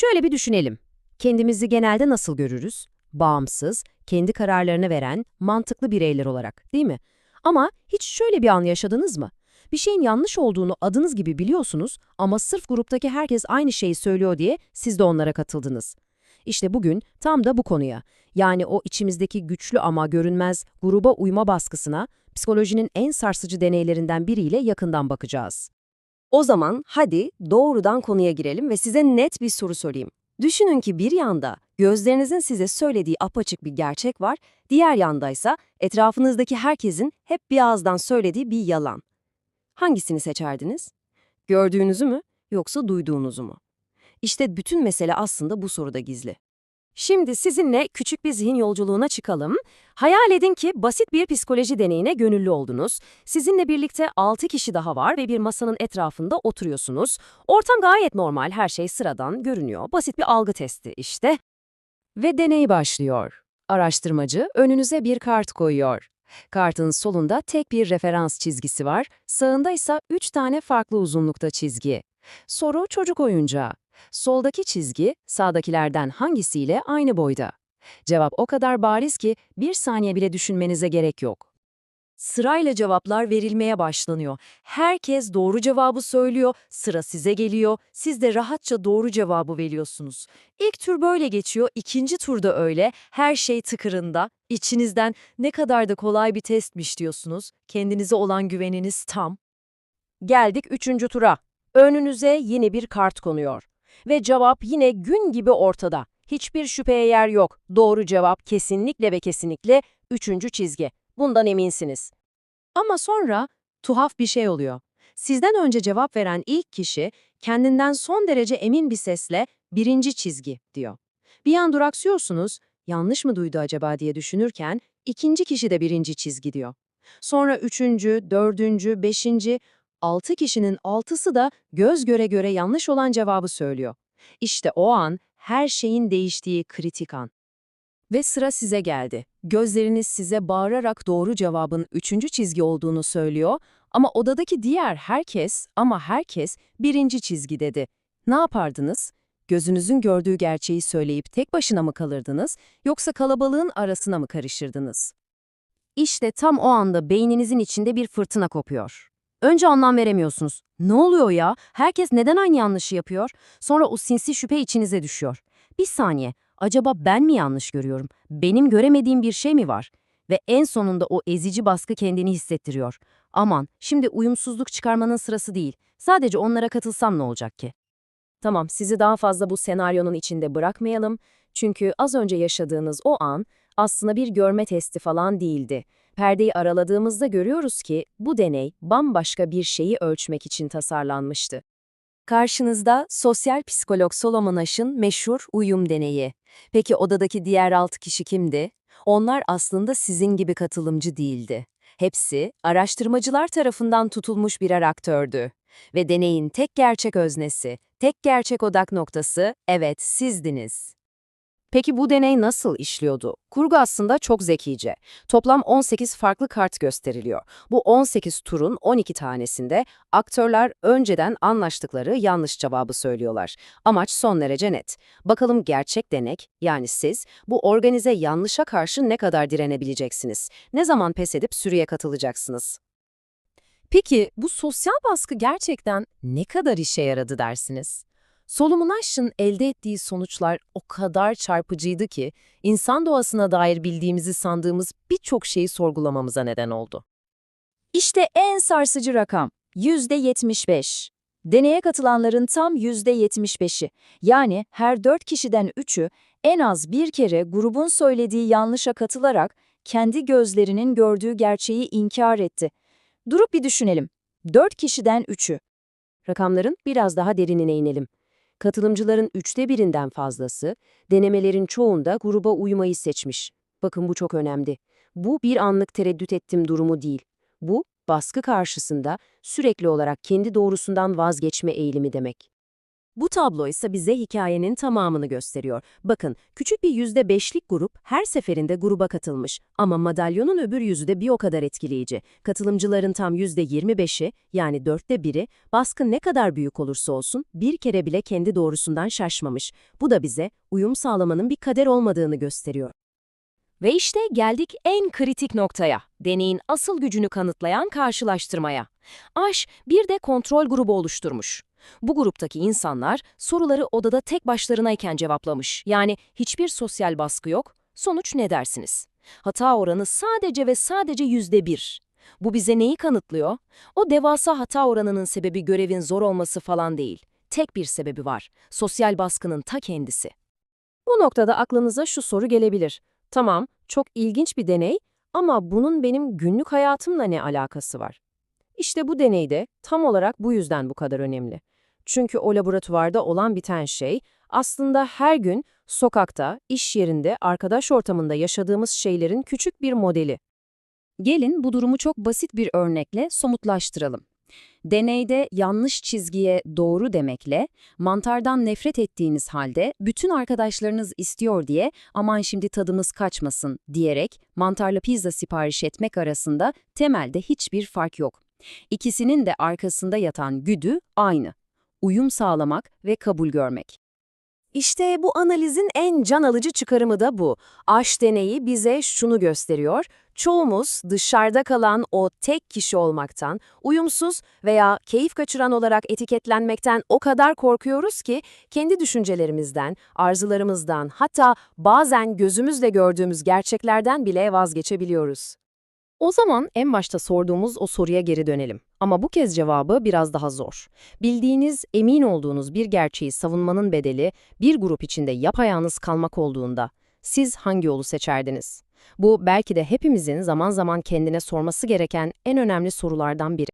Şöyle bir düşünelim. Kendimizi genelde nasıl görürüz? Bağımsız, kendi kararlarını veren, mantıklı bireyler olarak, değil mi? Ama hiç şöyle bir an yaşadınız mı? Bir şeyin yanlış olduğunu adınız gibi biliyorsunuz ama sırf gruptaki herkes aynı şeyi söylüyor diye siz de onlara katıldınız. İşte bugün tam da bu konuya, yani o içimizdeki güçlü ama görünmez gruba uyma baskısına, psikolojinin en sarsıcı deneylerinden biriyle yakından bakacağız. O zaman hadi doğrudan konuya girelim ve size net bir soru sorayım. Düşünün ki bir yanda gözlerinizin size söylediği apaçık bir gerçek var, diğer yandaysa etrafınızdaki herkesin hep bir ağızdan söylediği bir yalan. Hangisini seçerdiniz? Gördüğünüzü mü yoksa duyduğunuzu mu? İşte bütün mesele aslında bu soruda gizli. Şimdi sizinle küçük bir zihin yolculuğuna çıkalım. Hayal edin ki basit bir psikoloji deneyine gönüllü oldunuz. Sizinle birlikte 6 kişi daha var ve bir masanın etrafında oturuyorsunuz. Ortam gayet normal, her şey sıradan görünüyor. Basit bir algı testi işte. Ve deney başlıyor. Araştırmacı önünüze bir kart koyuyor. Kartın solunda tek bir referans çizgisi var, sağında ise 3 tane farklı uzunlukta çizgi. Soru çocuk oyuncağı. Soldaki çizgi sağdakilerden hangisiyle aynı boyda? Cevap o kadar bariz ki bir saniye bile düşünmenize gerek yok. Sırayla cevaplar verilmeye başlanıyor. Herkes doğru cevabı söylüyor, sıra size geliyor, siz de rahatça doğru cevabı veriyorsunuz. İlk tur böyle geçiyor, ikinci turda öyle, her şey tıkırında, içinizden ne kadar da kolay bir testmiş diyorsunuz, kendinize olan güveniniz tam. Geldik üçüncü tura. Önünüze yine bir kart konuyor. Ve cevap yine gün gibi ortada. Hiçbir şüpheye yer yok. Doğru cevap kesinlikle ve kesinlikle üçüncü çizgi. Bundan eminsiniz. Ama sonra tuhaf bir şey oluyor. Sizden önce cevap veren ilk kişi kendinden son derece emin bir sesle birinci çizgi diyor. Bir an duraksıyorsunuz, yanlış mı duydu acaba diye düşünürken ikinci kişi de birinci çizgi diyor. Sonra üçüncü, dördüncü, beşinci, altı kişinin altısı da göz göre göre yanlış olan cevabı söylüyor. İşte o an her şeyin değiştiği kritik an. Ve sıra size geldi. Gözleriniz size bağırarak doğru cevabın üçüncü çizgi olduğunu söylüyor ama odadaki diğer herkes ama herkes birinci çizgi dedi. Ne yapardınız? Gözünüzün gördüğü gerçeği söyleyip tek başına mı kalırdınız yoksa kalabalığın arasına mı karışırdınız? İşte tam o anda beyninizin içinde bir fırtına kopuyor. Önce anlam veremiyorsunuz. Ne oluyor ya? Herkes neden aynı yanlışı yapıyor? Sonra o sinsi şüphe içinize düşüyor. Bir saniye, acaba ben mi yanlış görüyorum? Benim göremediğim bir şey mi var? Ve en sonunda o ezici baskı kendini hissettiriyor. Aman, şimdi uyumsuzluk çıkarmanın sırası değil. Sadece onlara katılsam ne olacak ki? Tamam, sizi daha fazla bu senaryonun içinde bırakmayalım. Çünkü az önce yaşadığınız o an aslında bir görme testi falan değildi. Perdeyi araladığımızda görüyoruz ki bu deney bambaşka bir şeyi ölçmek için tasarlanmıştı. Karşınızda sosyal psikolog Solomon Aş'ın meşhur uyum deneyi. Peki odadaki diğer altı kişi kimdi? Onlar aslında sizin gibi katılımcı değildi. Hepsi araştırmacılar tarafından tutulmuş birer aktördü. Ve deneyin tek gerçek öznesi, tek gerçek odak noktası, evet sizdiniz. Peki bu deney nasıl işliyordu? Kurgu aslında çok zekice. Toplam 18 farklı kart gösteriliyor. Bu 18 turun 12 tanesinde aktörler önceden anlaştıkları yanlış cevabı söylüyorlar. Amaç son derece net. Bakalım gerçek denek, yani siz, bu organize yanlışa karşı ne kadar direnebileceksiniz? Ne zaman pes edip sürüye katılacaksınız? Peki bu sosyal baskı gerçekten ne kadar işe yaradı dersiniz? Solomon Aş'ın elde ettiği sonuçlar o kadar çarpıcıydı ki, insan doğasına dair bildiğimizi sandığımız birçok şeyi sorgulamamıza neden oldu. İşte en sarsıcı rakam, %75. Deneye katılanların tam %75'i, yani her 4 kişiden 3'ü en az bir kere grubun söylediği yanlışa katılarak kendi gözlerinin gördüğü gerçeği inkar etti. Durup bir düşünelim. 4 kişiden 3'ü. Rakamların biraz daha derinine inelim. Katılımcıların üçte birinden fazlası, denemelerin çoğunda gruba uymayı seçmiş. Bakın bu çok önemli. Bu bir anlık tereddüt ettim durumu değil. Bu, baskı karşısında sürekli olarak kendi doğrusundan vazgeçme eğilimi demek. Bu tablo ise bize hikayenin tamamını gösteriyor. Bakın, küçük bir %5'lik grup her seferinde gruba katılmış ama madalyonun öbür yüzü de bir o kadar etkileyici. Katılımcıların tam %25'i yani dörtte biri baskı ne kadar büyük olursa olsun bir kere bile kendi doğrusundan şaşmamış. Bu da bize uyum sağlamanın bir kader olmadığını gösteriyor. Ve işte geldik en kritik noktaya. Deneyin asıl gücünü kanıtlayan karşılaştırmaya. Aş bir de kontrol grubu oluşturmuş. Bu gruptaki insanlar soruları odada tek başlarınayken cevaplamış. Yani hiçbir sosyal baskı yok. Sonuç ne dersiniz? Hata oranı sadece ve sadece yüzde bir. Bu bize neyi kanıtlıyor? O devasa hata oranının sebebi görevin zor olması falan değil. Tek bir sebebi var. Sosyal baskının ta kendisi. Bu noktada aklınıza şu soru gelebilir. Tamam, çok ilginç bir deney ama bunun benim günlük hayatımla ne alakası var? İşte bu deneyde tam olarak bu yüzden bu kadar önemli. Çünkü o laboratuvarda olan biten şey aslında her gün sokakta, iş yerinde, arkadaş ortamında yaşadığımız şeylerin küçük bir modeli. Gelin bu durumu çok basit bir örnekle somutlaştıralım. Deneyde yanlış çizgiye doğru demekle, mantardan nefret ettiğiniz halde bütün arkadaşlarınız istiyor diye aman şimdi tadımız kaçmasın diyerek mantarlı pizza sipariş etmek arasında temelde hiçbir fark yok. İkisinin de arkasında yatan güdü aynı. Uyum sağlamak ve kabul görmek. İşte bu analizin en can alıcı çıkarımı da bu. Aş deneyi bize şunu gösteriyor. Çoğumuz dışarıda kalan o tek kişi olmaktan, uyumsuz veya keyif kaçıran olarak etiketlenmekten o kadar korkuyoruz ki kendi düşüncelerimizden, arzularımızdan hatta bazen gözümüzle gördüğümüz gerçeklerden bile vazgeçebiliyoruz. O zaman en başta sorduğumuz o soruya geri dönelim. Ama bu kez cevabı biraz daha zor. Bildiğiniz, emin olduğunuz bir gerçeği savunmanın bedeli bir grup içinde yapayalnız kalmak olduğunda siz hangi yolu seçerdiniz? Bu belki de hepimizin zaman zaman kendine sorması gereken en önemli sorulardan biri.